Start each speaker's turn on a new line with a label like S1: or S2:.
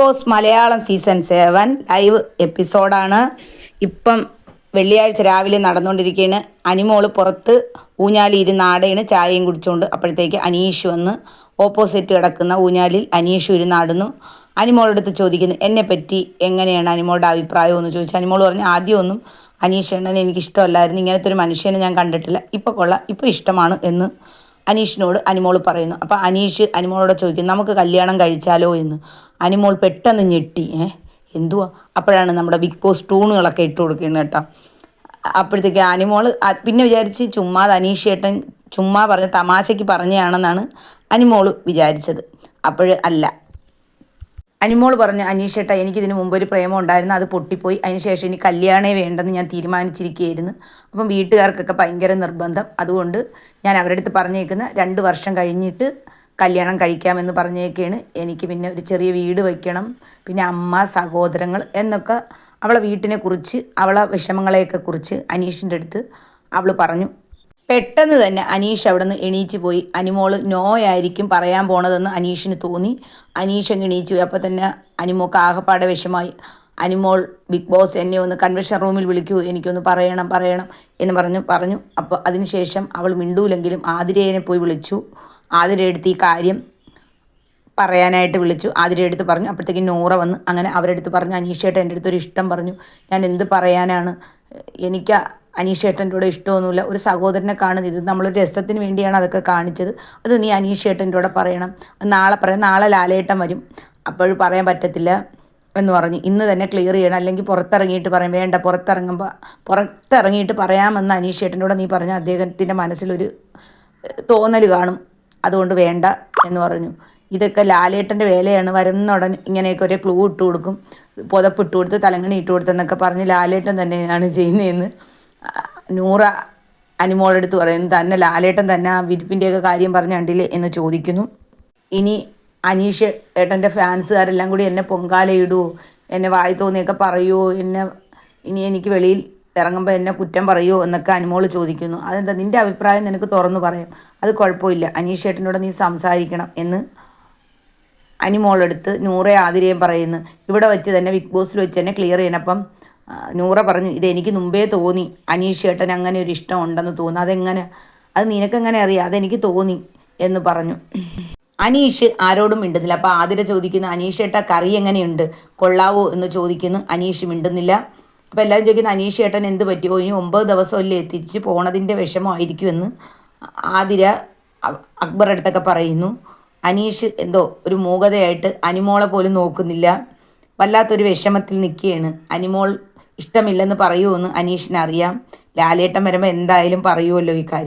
S1: Boss Malayalam season seven live എപ്പിസോഡാണ്. ഇപ്പം വെള്ളിയാഴ്ച രാവിലെ നടന്നുകൊണ്ടിരിക്കുകയാണ് അനിമോൾ പുറത്ത് ഊഞ്ഞാലി ആടയാണ് ചായയും കുടിച്ചുകൊണ്ട് അപ്പോഴത്തേക്ക് അനീഷ് വന്ന് ഓപ്പോസിറ്റ് കിടക്കുന്ന ഊഞ്ഞാലിൽ അനീഷ് ഇരുന്ന് ആടുന്നു. അനിമോളടുത്ത് ചോദിക്കുന്നു എന്നെ പറ്റി എങ്ങനെയാണ് അനിമോളുടെ അഭിപ്രായം? എന്ന് ചോദിച്ചു. അനിമോൾ പറഞ്ഞു ആദ്യമൊന്നും അനീഷ് എണ്ണൻ എനിക്ക് ഇഷ്ടമല്ലായിരുന്നു. ഇങ്ങനത്തെ ഒരു മനുഷ്യനെ ഞാൻ കണ്ടിട്ടില്ല. ഇപ്പോൾ കൊള്ളാം. ഇപ്പോൾ ഇഷ്ടമാണ്. എന്ന് അനീഷിനോട് അനിമോൾ പറയുന്നു. അപ്പോൾ അനീഷ് അനിമോളോട് ചോദിക്കുന്നു നമുക്ക് കല്യാണം കഴിച്ചാലോ? എന്ന്. അനിമോൾ പെട്ടെന്ന് ഞെട്ടി. ഏ എന്തുവാ? അപ്പോഴാണ് നമ്മുടെ ബിഗ് ബോസ് ടൂണുകളൊക്കെ ഇട്ട് കൊടുക്കുന്നത് കേട്ടോ. അപ്പോഴത്തേക്ക് അനിമോൾ പിന്നെ വിചാരിച്ച് ചുമ്മാ അനീഷ് ചേട്ടൻ ചുമ്മാ പറഞ്ഞ തമാശയ്ക്ക് പറഞ്ഞതാണെന്നാണ് അനിമോൾ വിചാരിച്ചത്. അപ്പോൾ അല്ല. അനിമോൾ പറഞ്ഞു അനീഷേട്ട എനിക്കിതിന് മുമ്പ് ഒരു പ്രേമം ഉണ്ടായിരുന്നു. അത് പൊട്ടിപ്പോയി. അതിനുശേഷം ഇനി കല്യാണേ വേണ്ടെന്ന് ഞാൻ തീരുമാനിച്ചിരിക്കുകയായിരുന്നു. അപ്പം വീട്ടുകാർക്കൊക്കെ ഭയങ്കര നിർബന്ധം. അതുകൊണ്ട് ഞാൻ അവരുടെ അടുത്ത് പറഞ്ഞേക്കുന്ന രണ്ട് വർഷം കഴിഞ്ഞിട്ട് കല്യാണം കഴിക്കാമെന്ന് പറഞ്ഞേക്കാണ്. എനിക്ക് പിന്നെ ഒരു ചെറിയ വീട് വയ്ക്കണം പിന്നെ അമ്മ സഹോദരങ്ങൾ എന്നൊക്കെ അവളെ വീട്ടിനെ കുറിച്ച് അവളെ വിഷമങ്ങളെയൊക്കെ കുറിച്ച് അനീഷിന്റെ അടുത്ത് അവൾ പറഞ്ഞു. പെട്ടെന്ന് തന്നെ അനീഷ് അവിടെ നിന്ന് എണീച്ച് പോയി. അനിമോൾ നോ ആയിരിക്കും പറയാൻ പോണതെന്ന് അനീഷിന് തോന്നി. അനീഷ് അങ്ങ് എണീച്ചു പോയി. അപ്പോൾ തന്നെ അനിമോക്ക് ആകപ്പാടെ വിഷമായി. അനിമോൾ ബിഗ് ബോസ് എന്നെ ഒന്ന് കൺവെൻഷൻ റൂമിൽ വിളിക്കൂ. എനിക്കൊന്ന് പറയണം പറയണം എന്ന് പറഞ്ഞു പറഞ്ഞു. അപ്പോൾ അതിനുശേഷം അവൾ മിണ്ടൂലെങ്കിലും ആതിരേനെ പോയി വിളിച്ചു. ആതിര എടുത്ത് ഈ കാര്യം പറയാനായിട്ട് വിളിച്ചു. ആതിരെ എടുത്ത് പറഞ്ഞു. അപ്പോഴത്തേക്കും നൂറ വന്ന് അങ്ങനെ അവരുടെ അടുത്ത് പറഞ്ഞു അനീഷേട്ടൻ എന്റെ അടുത്തൊരു ഇഷ്ടം പറഞ്ഞു. ഞാൻ എന്ത് പറയാനാണ്? എനിക്ക് അനീഷേട്ടന്റെ കൂടെ ഇഷ്ടമൊന്നുമില്ല. ഒരു സഹോദരനെ കാണുന്നത് ഇത് നമ്മളൊരു രസത്തിന് വേണ്ടിയാണ് അതൊക്കെ കാണിച്ചത്. അത് നീ അനീഷേട്ടന്റെ കൂടെ പറയണം. നാളെ പറയാം നാളെ ലാലേട്ടൻ വരും. അപ്പോഴും പറയാൻ പറ്റത്തില്ല എന്ന് പറഞ്ഞ്. ഇന്ന് തന്നെ ക്ലിയർ ചെയ്യണം. അല്ലെങ്കിൽ പുറത്തിറങ്ങിയിട്ട് പറയാം. വേണ്ട പുറത്തിറങ്ങുമ്പോൾ പുറത്തിറങ്ങിയിട്ട് പറയാമെന്ന് കൂടെ നീ പറഞ്ഞാൽ അദ്ദേഹത്തിന്റെ മനസ്സിലൊരു തോന്നൽ കാണും. അതുകൊണ്ട് വേണ്ട എന്ന് പറഞ്ഞു. ഇതൊക്കെ ലാലേട്ടന്റെ വേലയാണ്. വരുന്ന ഉടൻ ഇങ്ങനെയൊക്കെ ഒരു ക്ലൂ ഇട്ട് കൊടുക്കും. പുതപ്പ് ഇട്ട് കൊടുത്ത് തലങ്ങണി ഇട്ട് കൊടുത്തെന്നൊക്കെ പറഞ്ഞ് ലാലേട്ടൻ തന്നെയാണ് ചെയ്യുന്നതെന്ന്. നൂറ അനിമോളെടുത്ത് പറയുന്നു തന്നെ ലാലേട്ടൻ തന്നെ ആ വിരിപ്പിന്റെയൊക്കെ കാര്യം പറഞ്ഞ കണ്ടില്ലേ എന്ന് ചോദിക്കുന്നു. ഇനി അനീഷ് ഏട്ടന്റെ ഫാൻസുകാരെല്ലാം കൂടി എന്നെ പൊങ്കാലയിടുമോ എന്നെ വായി തോന്നിയൊക്കെ പറയുമോ എന്നെ ഇനി എനിക്ക് വെളിയിൽ ഇറങ്ങുമ്പോൾ എന്നെ കുറ്റം പറയുമോ എന്നൊക്കെ അനുമോൾ ചോദിക്കുന്നു. അതെന്താ? നിന്റെ അഭിപ്രായം നിനക്ക് തുറന്നു പറയാം. അത് കുഴപ്പമില്ല. അനീഷ് ചേട്ടനോട് നീ സംസാരിക്കണം എന്ന് അനിമോളെടുത്ത് നൂറെ ആതിരയും പറയുന്നു. ഇവിടെ വെച്ച് തന്നെ ബിഗ് ബോസിൽ വെച്ച് തന്നെ ക്ലിയർ ചെയ്യണം നൂറ പറഞ്ഞു ഇതെനിക്ക് മുമ്പേ തോന്നി. അനീഷ് ഏട്ടൻ അങ്ങനെ ഒരു ഇഷ്ടം ഉണ്ടെന്ന് തോന്നുന്നു. അതെങ്ങനെ? അത് നിനക്കെങ്ങനെ അറിയാം? അതെനിക്ക് തോന്നി. എന്ന് പറഞ്ഞു. അനീഷ് ആരോടും മിണ്ടുന്നില്ല. അപ്പോൾ ആതിര ചോദിക്കുന്നു അനീഷ് ഏട്ട കറി എങ്ങനെയുണ്ട്? കൊള്ളാവോ? എന്ന് ചോദിക്കുന്നു. അനീഷ് മിണ്ടുന്നില്ല. അപ്പോൾ എല്ലാവരും ചോദിക്കുന്നത് അനീഷ് ഏട്ടൻ എന്ത് പറ്റിയോ ഇനി ഒമ്പത് ദിവസമല്ലേ തിരിച്ച് പോണതിന്റെ വിഷമമായിരിക്കുമെന്ന് ആതിര അക്ബർ അടുത്തൊക്കെ പറയുന്നു. അനീഷ് എന്തോ ഒരു മൂകതയായിട്ട് അനിമോളെ പോലും നോക്കുന്നില്ല. വല്ലാത്തൊരു വിഷമത്തിൽ നിൽക്കുകയാണ്. അനിമോൾ ഇഷ്ടമില്ലെന്ന് പറയുമെന്ന് അനീഷിനറിയാം ലാലേട്ടൻ വരുമ്പോൾ എന്തായാലും പറയുമല്ലോ ഈ കാര്യം.